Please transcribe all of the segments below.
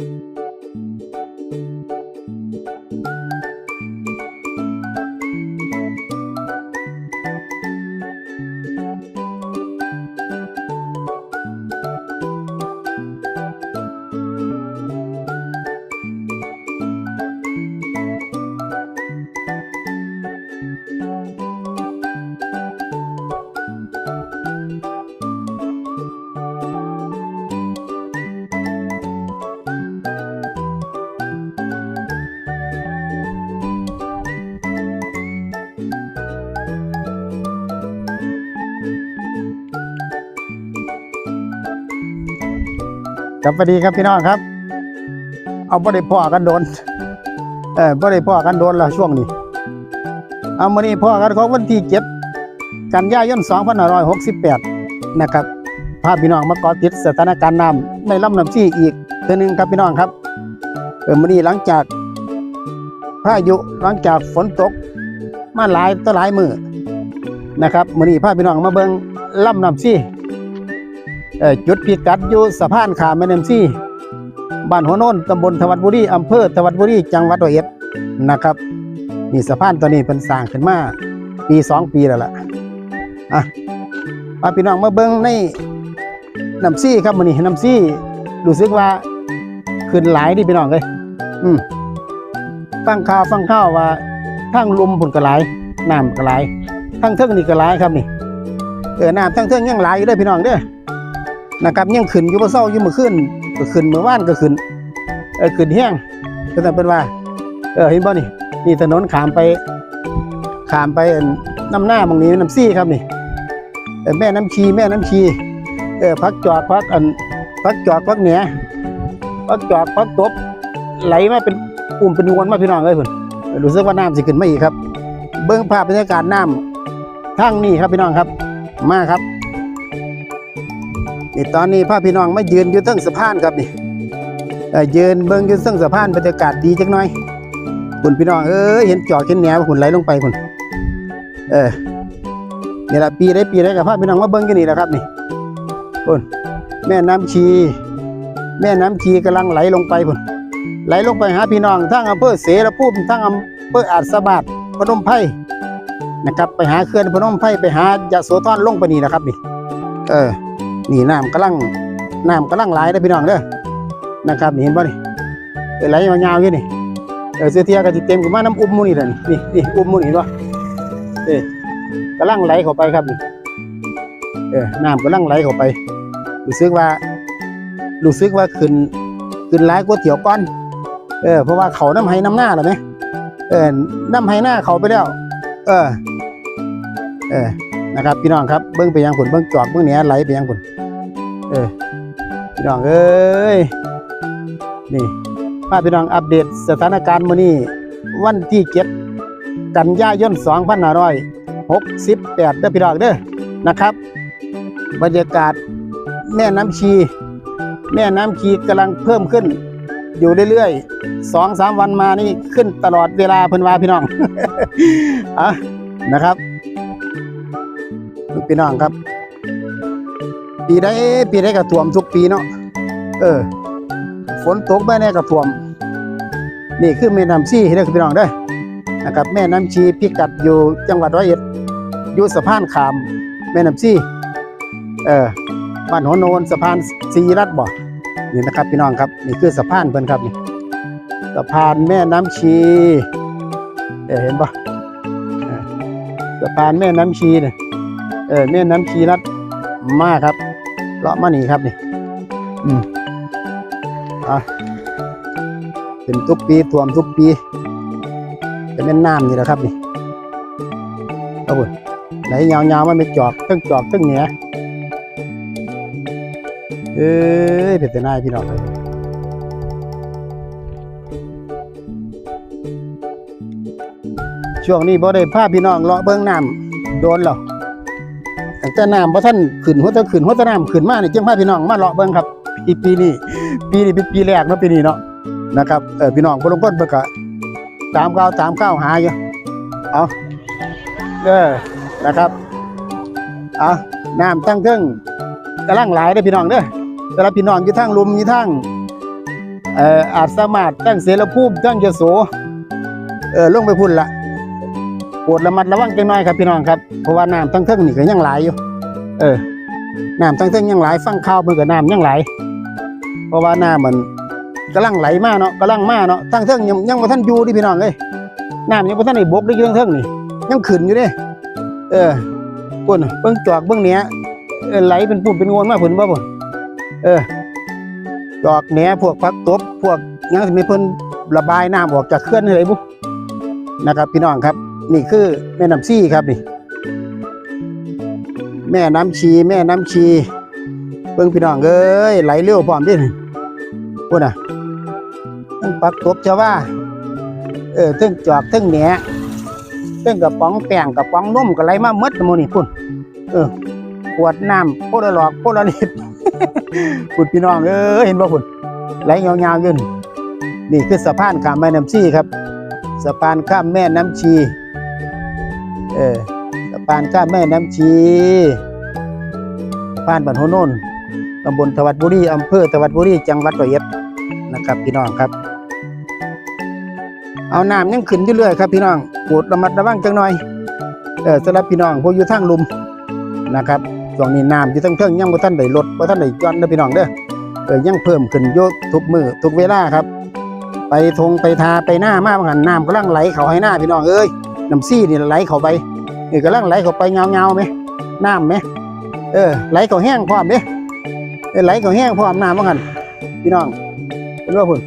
ค รับสวัสดีครับพี่น้องครับ เอาบ่ได้พ่อกันโดนเออบ่ได้พ่อกันโดนล้วช่วงนี้ เอามื้อนี้พ่อกันของวันที่เจ็ดกันยายน2568 นะครับพาพี่น้องมาเกาะติดสถานการณ์น้ำในลำน้ำซี่อีกเทื่อหนึ่งครับพี่น้องครับเออมื้อนี้หลังจากพายุหลังจากฝนตก มาหลายต่อหลายมือนะครับมื้อนี้พาพี่น้องมาเบิ่งลำน้ำซี่ จุดพิกัดอยู่สะพานขามแม่น้ำซี่บ้านหัวโนนตำบลทวัดบุรีอำเภอทวัดบุรีจังหวัดร้อยเอ็ดนะครับนี่สะพานตัวนี้เป็นสร้างขึ้นมาปีสองปีแล้วล่ะอะพาพี่น้องมาเบิ้งในน้ำซี่ครับมื้อนี้น้ำซี่รู้สึกว่าขึ้นหลายดิพี่น้องเลยอืมฟังข่าวฟังข่าวว่าทั้งลมผลก็หลน้ำก็หลทั้งเทิงนี่ก็หลครับนี่เออน้ำทั้งเทิงยังไหลอยู่ด้อพี่น้องเด้อ นะครับยังขึ้นอยู่บ่เศร้าอยู่เมื่อคืนก็ขึ้นเมื่อวานก็ขึ้นเออขึ้นแห้งก็ต้องเป็นว่า เออเห็นบ่นี่นี่ถนนขามไปขามไปอันน้ำหน้าบางนี้น้ำซี่ครับนี่เออแม่น้ำชีแม่น้ำชี เออพักจอดพักอันพักจอดพักเหนียพักจอดพักตบไหลมาเป็นกลุ่มเป็นวลมาพี่น้องเอ้ยพุ่ออรู้สึกว่าน้ำสิขึ้นมาอีกครับ เบื้องภาพบรรยากาศน้ำทางนี้ครับพี่น้องครับ มาครับ นี่ตอนนี้พาพี่น้องมายืนอยู่เทั้งสะพานครับนี่เออยืนเบิ่งอยู่เทั้งสะพานบรรยากาศดีจักหน่อยคุณพี่น้องเอ้ยเห็นจอกเห็นแหนวหุ่นไหลลงไปคุณเออนี่ละปีได้ปีได้กับพาพี่น้องมาเบิ่งกันนี่แหละครับนี่คุณแม่น้ำชี แม่น้ำชีกำลังไหลลงไปคุณไหลลงไปหาพี่น้องทั้งอำเภอเสรภูมิทั้งอำเภออาจสะบาดพนมไพรนะครับ ไปหาเขื่อนพนมไพรไปหายะโสธรลงไปนี่นะครับนี่เออ นี่น้ำกำลังน้ำกำลังไหลเด้พี่น้องเด้อนะครับเห็นป่ะนี่เออไหลยาวๆอยู่นี่เออเสื้อเทียก็สิเต็มกับมาน้ำอุ้มมูนี่แหละนี่นี่อุ้มมูนี่ป่ะเออกำลังไหลเข้าไปครับนี่เออน้ำกำลังไหลเข้าไปรู้สึกว่ารู้สึกว่าขึ้นขึ้นหลายกว่าเที่ยวก้อนเออเพราะว่าเขาน้ำไห้น้ำหน้าแล้วไหมเออน้ำไห้หน้าเขาไปแล้ว เออ เออนะครับพี่น้องครับเบิ้งไปยังผลเบิ้งจอกเบิ้งเหนียไหลไปยังผล เออพี่น้องเอ้ยนี่พาพี่น้องอัปเดตสถานการณ์มื้อนี้วันที่เจ็ดกันยายน2568เด้อพี่น้องเด้อนะครับ บรรยากาศแม่น้ำชี แม่น้ำชีกำลังเพิ่มขึ้น อยู่เรื่อยๆสองสามวันมานี่ขึ้นตลอดเวลาเพิ่นว่าพี่น้องอะนะครับ พี่น้องครับ ปีใดปีใดก็ท่วมทุกปีเนาะเออ ฝนตกไปเนี่ยก็ท่วม นี่คือแม่น้ำชีเด้อพี่น้องเด้นะครับ แม่น้ำชีพิกัดอยู่จังหวัดร้อยเอ็ดอยู่สะพานขาม แม่น้ำชีเออบ้านหัวโนนสะพานสีรัตน์บ่นี่นะครับพี่น้องครับนี่คือสะพานเพิ่นครับนี่สะพานแม่น้ำชีเห็นปะสะพานแม่น้ำชีเนี่ยเออแม่น้ำชีรัดมากครับ เลาะมานี่ครับนี่ อืมอะเป็นทุกปีท่วมทุกปี จะเป็นน้ำนี่แหละครับนี่เอาบุไหลยาวๆมันไม่จอกตั้งจอกตั้งเหนียเอ้ยเป็นแต่นายพี่น้องเลยช่วงนี้บ่ได้พาพี่น้องเลาะเบิ่งน้ำโดนหรอก ตั้งแต่น้ำพระท่านขึ้นหัวตะขึ้นหัวตะน้ำขึ้นมาเนี่จังพาพี่น้องมาเลาะเบิ่งครับปีปีนี้ปีนี้เป็นปีแรกเนาะปีนี้เนาะนะครับเออพี่น้องบ่ลงก้นเบิก็ตามก้าวตามก้าวหาอยู่เอาเด้อนะครับเอาน้ำตั้งเครื่องกำลังหลายเด้พี่น้องเด้อสำหรับพี่น้องอยู่ทางลุมอยู่ทางเอ่ออาจสามารถตั้งเสรภูมิตั้งยโสเออลงไปพุ่นละ โปรดระมัดระวังจังน้อยครับพี่น้องครับเพราะว่าน้ำทั้งเทิงนี่ก็ยังหลายอยู่ เออน้ำทั้งเทิงยังหลายฟังข่าวมันก็น้ำยังหลายเพราะว่าน้ำมันกำลังไหลมาเนาะกำลังมาเนาะทั้งเทิงยังยังบ่ทันอยู่ดิพี่น้องเอ้ยน้ำยังบ่ทันได้บกได้อยู่ทั้งเทิงนี่ยังขึ้นอยู่เด้เออพุ่นเบิ่งจอกเบิ่งเหนี้ยเออไหลเป็นปุ่มเป็นงวนมาพุ่นบ่พุ่นเออดอกแหนพวกพักตบพวกยังมีเพิ่นระบายน้ำออกจากเขื่อนอะไรบุนะครับพี่น้องครับ นี่คือแม่น้ำซี่ครับนี่ แม่น้ำชีแม่น้ำชีเบิ่งพี่น้องเอ้ยไหลเร็วพร้อมดิพูดน่ะทั้งปักตบจะว่า เออทั้งจอกทั้งแหนทั้งกระป๋องแป้งกระป๋องนมก็ไหลมาหมดหมู่นี่พุ่นเออขวดน้ำโพดละหลอกโพดละลิตรพุ่นพี่น้องเอ้ยเห็นบ่พุ่นไหลยาวๆยืนนี่คือสะพานข้ามแม่น้ำชีครับสะพานข้ามแม่น้ำชี ออสะพานข้ามแม่น้ำชีสะพานบ้านโหนนตำบลทวัดบุรีอำเภอทวัดบุรีจังหวัดร้อยเอ็ดนะครับ พี่น้องครับ เอาน้ำยังขึ้นอยู่เรื่อยครับพี่น้องโปรดระมัดระวังจังหน่อยเออสำหรับพี่น้องผู้อยู่ทางลุมนะครับช่วงนี้น้ำอยู่ทั้งเทิงยังบ่ทันได้ลดบ่ทันได้หย่อนเด้อพี่น้องเด้อเออยังเพิ่มขึ้นอยู่ทุกมือทุกเวลาครับ ไปทงไปทาไปหน้ามาบางหันน้ำกำลังไหลเข้าให้หน้าพี่น้องเอ้ย น้ำซี่นี่ไหลเข้าไปนี่กำลังไหลเข้าไปเงาๆไหมน้ำไหมเออไหลเข้าแห้งพร้อมเด้เออไหลเข้าแห้งพร้อมน้ำบางหันพี่น้องเป็นว่าพุ่น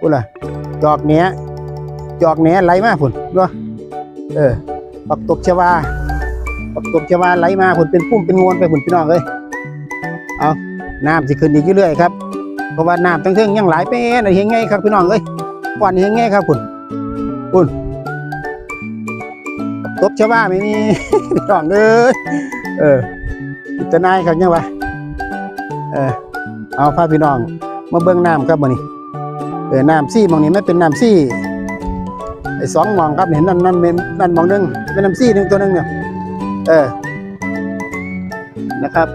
พุ่นล่ะจอกเนี้ยจอกเนี้ยไหลมาพุ่นด้วยเออปักตบชวาปักตบชวาไหลมาพุ่นเป็นปุ่มเป็นงวนไปพุ่นพี่น้องเอ้ยเอาน้ำสิขึ้นอีกเรื่อยครับเพราะว่าน้ำทั้งเทิงยังไหลไปเห็นไงครับพี่น้องเอ้ยควันเห็นไงครับคุณคุณ ตบชาวบ้านไม่มีพี่น้องเอ้ยเออพิจารณาครับยังวะเออเอาพาพี่น้อง มาเบิ่งน้ำครับมื้อนี้เออน้ำซี่มองนี้ไม่เป็นน้ำซี่ไอ้สองมองครับเห็นนั่นนั่นเป็นนั่นมองหนึงเป็นน้ำซี่หนึ่งตัวหนึงเนี่ยเออนะครับ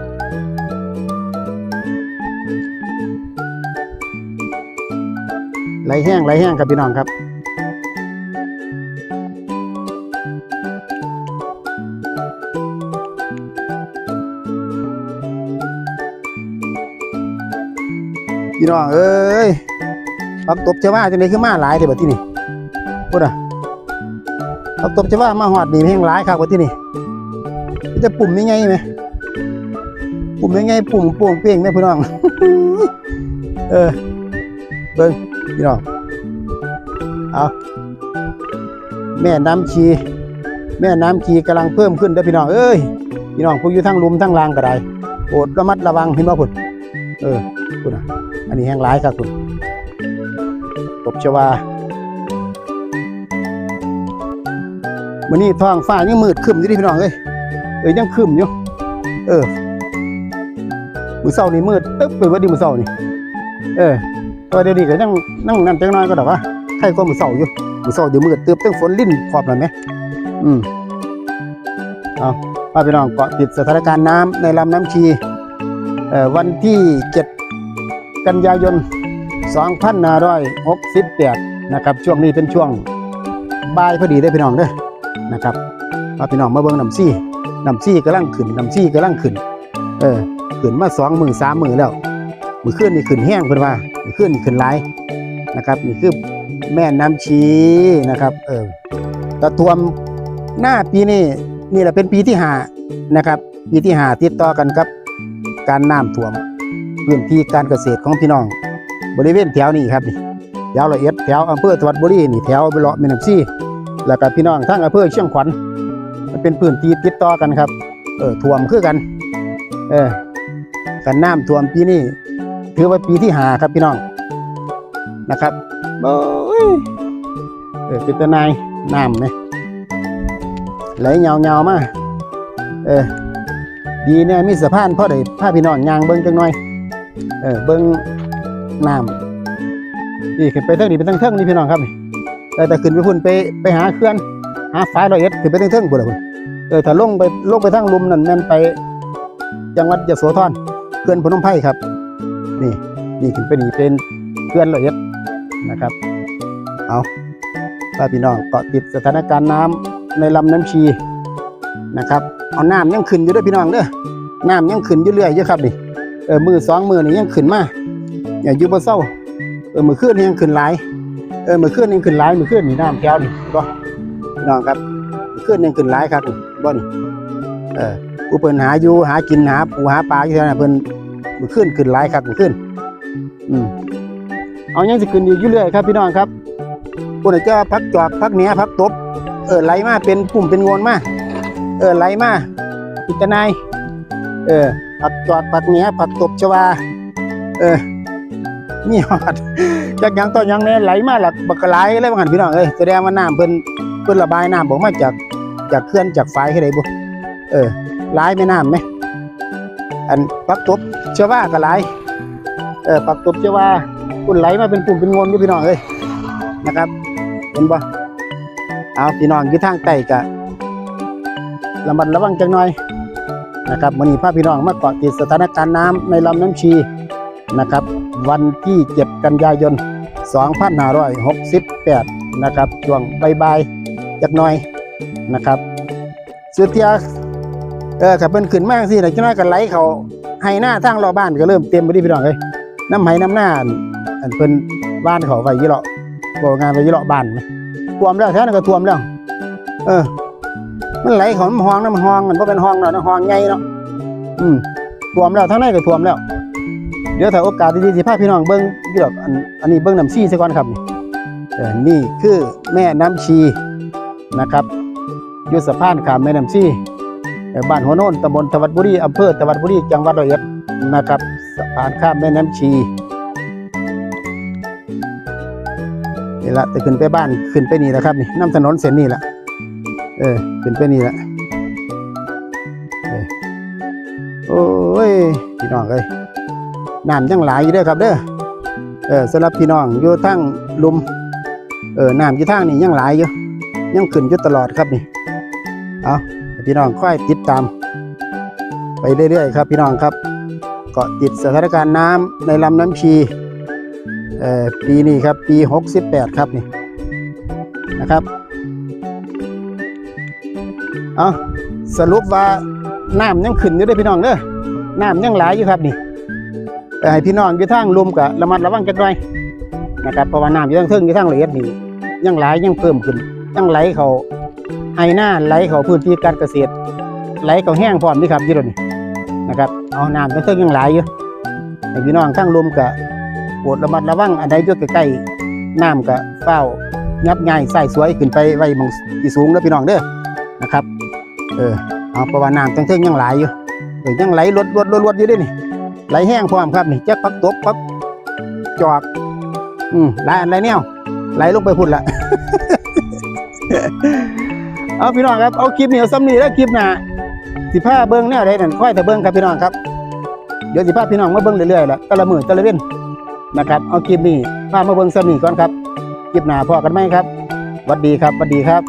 ไหลแห้งไหลแห้งครับพี่น้องครับ พี่น้องเอ้ยปักตบจะว่าจังไดคือมาหลายเด้อบัดที่นี่พูดอะปักตบจะว่ามาหอดนี่แห้งหลายครับบัดที่นี่จะปุ่มยังไงไหมปุ่มยังไงปุ่มโป่งเป้งไหมพี่น้อง เออเบิ่งพี่น้องเอาแม่น้ำชี แม่น้ำชีกำลังเพิ่มขึ้นเด้อพี่น้องเอ้ยพี่น้องผู้อยู่ทั้งลุมทั้งลางก็ได้โปรดระมัดระวังเห็นบ่พุ่นเออพุ่นอะ อันนี้แห้งหลายครับพุ่นตบชวามื้อนี้ท้องฟ้ายังมืดครึ้มอยู่ดิพี่น้องเอ้ยเอ้ยยังครึ้มอยู่ เออ มือเช้านี่มืดตึ๊บไปเบิดดิมือเช้านี่ เออตัวเดี๋ยวนี้ก็ยังนั่งนั่นจังน้อยก็ดอกว่าใครก็มือเสาอยู่ มือเสาเดี๋ยวมือเติบตั้งฝนลิ้นขอบหน่อยไหมอืมเอาพาไปน้องเกาะติดสถานการณ์น้ำในลำน้ำชี เอ่อวันที่7 กันยายน 2568นะครับช่วงนี้เป็นช่วงบ่ายพอดีได้พี่น้องเด้อนะครับพาพี่น้องมาเบิ่งน้ำซี่น้ำซี่กำลังขึ้นน้ำซี่กำลังขึ้น เออขึ้นมาสองมือสามมือแล้วมือขึ้นนี่ขึ้นแห้งเพิ่นว่ามือขึ้นนี่ขึ้นหลายนะครับนี่คือแม่น้ำชีนะครับ เออตะทวมหน้าปีนี้นี่แหละเป็นปีที่หานะครับ ปีที่หาติดต่อกันกับ การน้ำท่วม พื้นที่การเกษตรของพี่น้อง บริเวณแถวนี้ครับนี่แถวละเอียดแถวอำเภอสวัสดิ์บุรีนี่แถวไปเลาะแม่น้ำชีแล้วก็พี่น้องทั้งอำเภอเชียงขวัญมันเป็นพื้นที่ติดต่อกันครับเออท่วมคือกัน เออกันน้ำท่วมปีนี้ถือว่าปีที่หาครับพี่น้องนะครับโอ้ยเออเป็นตะนายน้ำเนี่ยไหลเงาเงาๆมาเออดีเนี่ยมีสะพานพ่อได้พาพี่น้องยางเบิ้งจังหน่อย เออเบิ้งน้ำนี่ขึ้นไปเทิงนี่เป็นตั้งเทิงนี่พี่น้องครับนี่แต่แต่ขึ้นไปพุ่นไปไปหาเคลื่อนหาฝายร้อยเอ็ดขึ้นไปตั้งเทิงพุ่นละพุ่นเออถ้าลงไปลงไปทางลุมนั่นแม่นไป จังหวัดยโสธรเขื่อนพนมไพรครับ นี่นี่ขึ้นไปนี่เป็นเขื่อนละเอียดนะครับ เอาถ้าพี่น้องเกาะติดสถานการณ์น้ำในลำน้ำชีนะครับ เอาน้ำยังขึ้นอยู่ด้วยพี่น้องเด้อน้ำยังขึ้นอยู่เรื่อยอยู่ครับนี่ เออมือสองมือนี่ยังขึ้นมาอย่าอยู่บ่เศร้าเออมือขึ้นยังขึ้นหลายเออมือขึ้นยังขึ้นหลายมือขึ้นนี่น้ำแก้วนี่บ่พี่น้องครับมือขึ้นยังขึ้นหลายครับบ่นี่เออผู้เพิ่นหาอยู่หากินหาปูหาปลาอยู่เท่านั้นเพิ่นมือขึ้นขึ้นหลายครับมือขึ้นอืมเอายังสิขึ้นอยู่เรื่อยครับพี่น้องครับปุ่นจะพักจอกพักเหนียพักตบเออไหลมาเป็นปุ่มเป็นงวนมาเออไหลมาพิจารณายเออ พักจอกพักเหนียพักตบชวาเออมีหอดจากยังต่อยังเนี่ยไหลมาหลักบักไหลเลยว่างั้นพี่น้องเอ้ยแสดงว่าน้ำเพิ่นเพิ่นระบายน้ำบอกมาจากจากเขื่อนจากฝายให้ได้บ่เออไหลแม่น้ำไหมอันพักตบชวาก็ไหลเออปักตบเชื่อว่าปุ่นไหลมาเป็นปุ่มเป็นงนอยู่พี่น้องเลยนะครับเห็นบ่เอาพี่น้องอยู่ทางใต้กะระมัดระวังจังหน่อย นะครับวันนี้พาพี่น้องมาเกาะติดสถานการณ์น้ำในลำน้ำชีนะครับ วันที่7กันยายน 2568 นะครับช่วงบ่ายๆจักหน่อยนะครับสุดเทียเออขับเป็นขึ้นมากสินะจังน้อยกันไหลเขาให้หน้าทางรอบบ้านก็เริ่มเต็มไปดิพี่น้องเลยน้ำไหน้ำหน้าอันเพิ่นบ้านเขาไว้ยี่เลาะบอกงานไปยี่เลาะบ้านไหมท่วมแล้วแท้นก็ท่วมแล้วเออ มันไหลของมันห้องน้ำห้องมันก็เป็นห้องเนาะห้องใหญ่เนาะอืมท่วมแล้วทั้งในก็ท่วมแล้ว เดี๋ยวถ้าโอกาสดีๆสิพาพี่น้องเบิ้งยี่ดอกอันอันนี้เบิ้งน้ำซีซะก่อนครับนี่เออนี่คือแม่น้ำชีนะครับอยู่สะพานข้ามแม่น้ำชีบ้านหัวโน่นตำบลตวัดบุรีอำเภอตวัดบุรีจังหวัดร้อยเอ็ดนะครับสะพานข้ามแม่น้ำชีนี่ละจะขึ้นไปบ้านขึ้นไปนี่แหละครับนี่น้ำถนนเส้นนี่แหละ เออขึ้นไปนี่แหละเออโอ้ยพี่น้องเอ้ยน้ำยังหลายอยู่เด้อครับเด้อเออสำหรับพี่น้องอยู่ทั้งลุมเออน้ำอยู่ทางนี่ยังหลายอยู่ยังขึ้นอยู่ตลอดครับนี่เอาพี่น้องค่อยติดตาม ไปเรื่อยๆครับ พี่น้องครับเกาะติดสถานการณ์น้ำในลำน้ำชีเอ่อปีนี้ครับปี 68 ครับนี่นะครับ เอาสรุปว่าน้ำยังขึ้นอยู่ด้อพี่น้องเด้อน้ำยังไหลายอยู่ครับนี่เอ่ให้พี่น้องอยู่ทางลมกับระมัดระวังจัน่อยนะครับเพราะว่าน้ำอยู่ทางเทิงอยู่ทางละเอียดนี่ยังไหลายยังเพิ่มขึ้นยังไหลเขาให้หน้าไหลเขาพื้นที่การเกษตร ไหลเขาแห้งพร้อมนี่ครับที่ตรงนี้นะครับเอาน้ำตั้งแต่ยังหลายอยู่ให้พี่น้องทั้งลมกะโปรดระมัดระวังอันใดยู่ใกล้ๆน้ำกะเฝ้ายับง่ายใส่สวยขึ้นไปไว้มองที่สูงแล้วพี่น้องเด้อนะครับ เออเอาเพราะว่าน้ำตั้งแต่ยังไหลอยู่เออยังไหลลดลดลดลดอยู่ด้วยนี่ไหลแห้งพร้อมครับนี่จักปักตบปักจอกอืมไหลอันไหลแนวไหลลงไปพุ่นละเอาพี่น้องครับเอาคลิปเหนี้เอาซ้ำนี้แล้วคลิปหนาสิผ้าเบิ้งแนวใดนั่นค่อยแต่เบิ้งครับพี่น้องครับเดี๋ยวสิผ้าพี่น้องมาเบิ้งเรื่อยๆแหละต่ละมือต่ละเว้นนะครับเอาคลิปนี้พามาเบิ้งสนีก่อนครับคลิปหนาพอกันไหมครับวัดดีครับวัดดีครับ